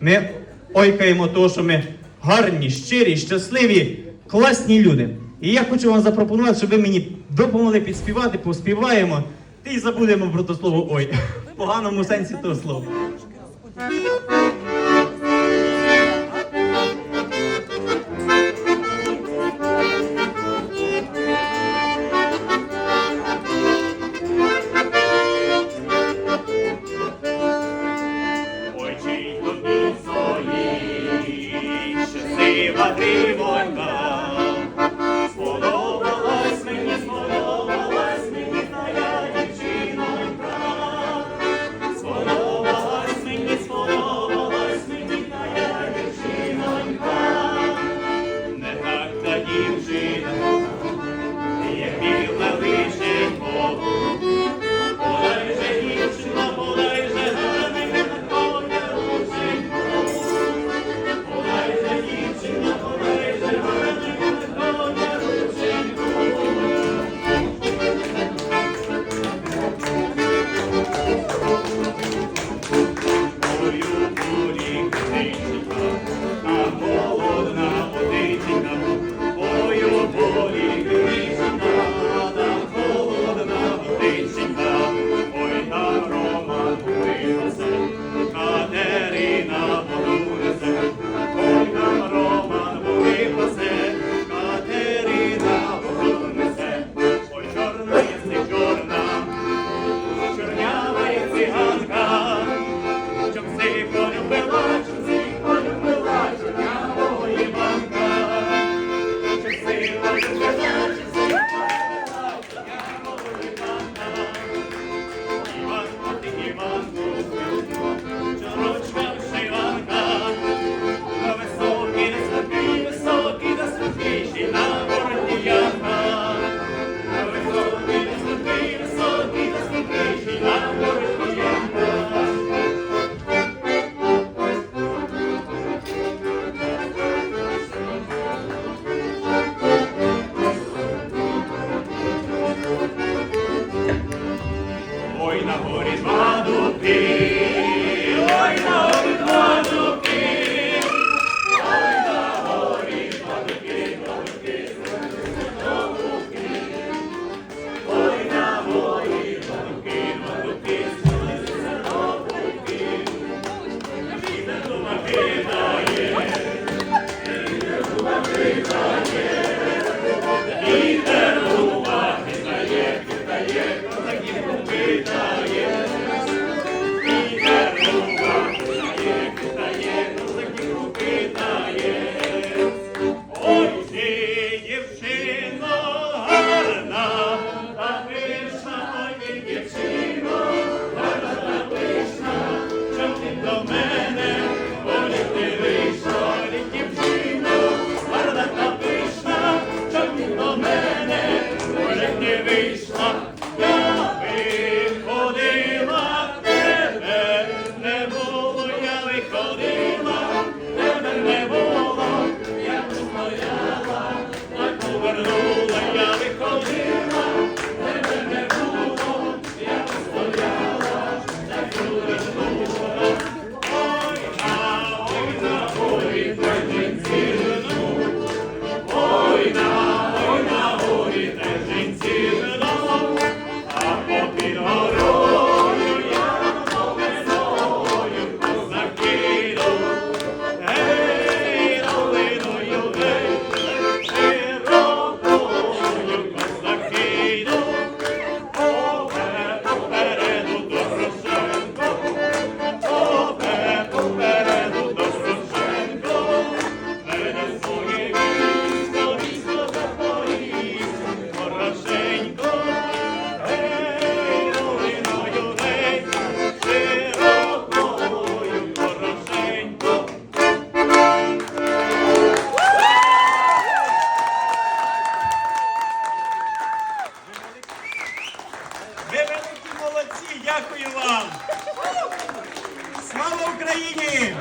Ми ойкаємо того, що ми гарні, щирі, щасливі, класні люди. І я хочу вам запропонувати, щоб ви мені допомогли підспівати, поспіваємо і забудемо про те слово ой в поганому сенсі того слова. amores vão. oh is Слава Україні!